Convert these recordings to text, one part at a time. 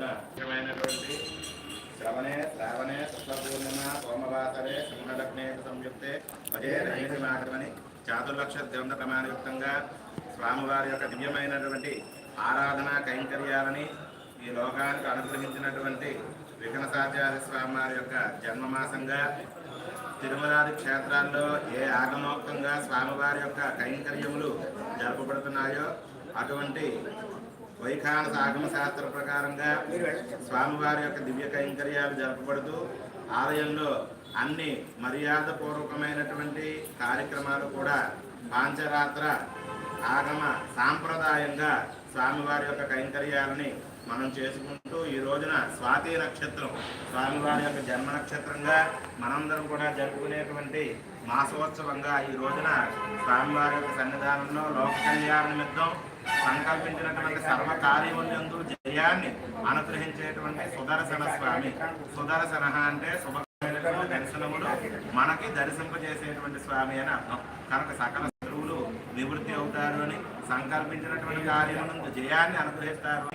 రోజున ముఖ్యమైనటువంటి శ్రవణే శ్రావణే శుక్లపూర్ణిమ సోమవాసరే సింహలగ్నే సంయుక్తే అదే రహితమాగమని చాతుర్లక్ష ద్వంద్వ ప్రమాణయుక్తంగా స్వామివారి యొక్క దివ్యమైనటువంటి ఆరాధన కైంకర్యాలని ఈ లోకానికి అనుగ్రహించినటువంటి విఘ్నసాచార్య స్వామి వారి యొక్క జన్మమాసంగా తిరుమలాది క్షేత్రాల్లో ఏ ఆగమోక్తంగా స్వామివారి యొక్క కైంకర్యములు జరపబడుతున్నాయో అటువంటి వైఖానస ఆగమ శాస్త్ర ప్రకారంగా స్వామివారి యొక్క దివ్య కైంకర్యాలు జరపబడుతూ ఆలయంలో అన్ని మర్యాదపూర్వకమైనటువంటి కార్యక్రమాలు కూడా పాంచరాత్ర ఆగమ సాంప్రదాయంగా స్వామివారి యొక్క కైంకర్యాలని మనం చేసుకుంటూ ఈ రోజున స్వాతి నక్షత్రం స్వామివారి యొక్క జన్మ నక్షత్రంగా మనందరం కూడా జరుపుకునేటువంటి మాసోత్సవంగా ఈ రోజున స్వామివారి యొక్క సన్నిధానంలో లోక కళ్యాణ నిమిత్తం సంకల్పించినటువంటి సర్వ కార్యములందు జయాన్ని అనుగ్రహించేటువంటి సుదర్శన స్వామి. సుదర్శన అంటే శుభమైనటువంటి దర్శనములు మనకి దర్శింపజేసేటువంటి స్వామి అని అర్థం. కనుక సకల శత్రువులు నివృత్తి అవుతారు అని సంకల్పించినటువంటి కార్యములందు జయాన్ని అనుగ్రహిస్తారు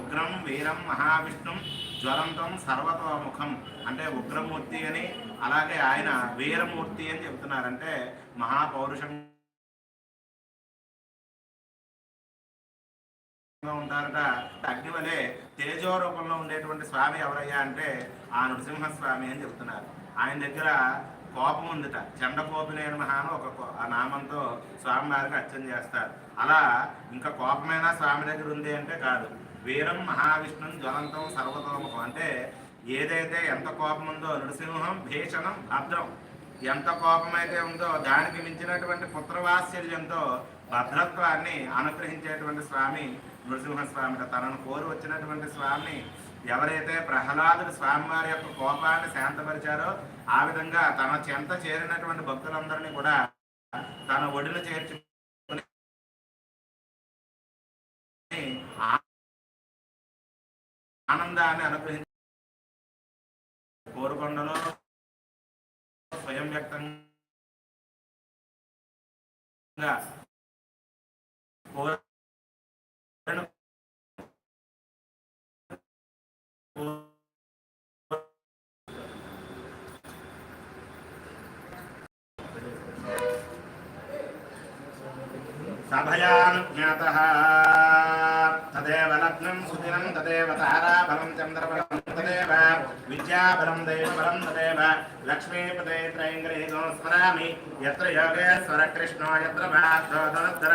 ఉగ్రం వీరం మహావిష్ణుం జ్వలంతం సర్వతోముఖం అంటే ఉగ్రమూర్తి అని అలాగే ఆయన వీరమూర్తి అని చెబుతున్నారంటే మహాపౌరుషం ఉంటారట. అగ్ని వలె తేజో రూపంలో ఉండేటువంటి స్వామి ఎవరయ్యా అంటే ఆ నృసింహ స్వామి అని చెప్తున్నారు. ఆయన దగ్గర కోపం ఉందిట. చండ కోపినేని మహాను ఒక కో- ఆ నామంతో స్వామివారికి అర్చన చేస్తారు. అలా ఇంకా కోపమైనా స్వామి దగ్గర ఉంది అంటే కాదు. వీరం మహావిష్ణుం జ్వలంతం సర్వతోముఖం అంటే ఏదైతే ఎంత కోపం ఉందో నృసింహం భీషణం భద్రం. ఎంత కోపమైతే ఉందో దానికి మించినటువంటి పుత్రవాత్సల్యంతో భద్రత్వాన్ని అనుగ్రహించేటువంటి స్వామి నృసింహస్వామి తనను కోరి వచ్చినటువంటి స్వామిని ఎవరైతే ప్రహ్లాదుడు స్వామివారి యొక్క కోపాన్ని శాంతపరిచారో ఆ విధంగా తన చెంత చేరినటువంటి భక్తులందరినీ కూడా తన ఒడిలో చేర్చుకుని ఆనందాన్ని అనుగ్రహించి కోరుకొండలో స్వయం వ్యక్తంగా సభయాన్ జ్ఞాత. తదేవ లగ్నం సుదినం తదేవ తారాబలం చంద్రబలం తదేవ విద్యాబలం దైవబలం తదేవ లక్ష్మీపదే త్రైంగ్రహీతో స్మరామి. యత్ర యోగేశ్వర కృష్ణో యత్ర భాగవతోత్తర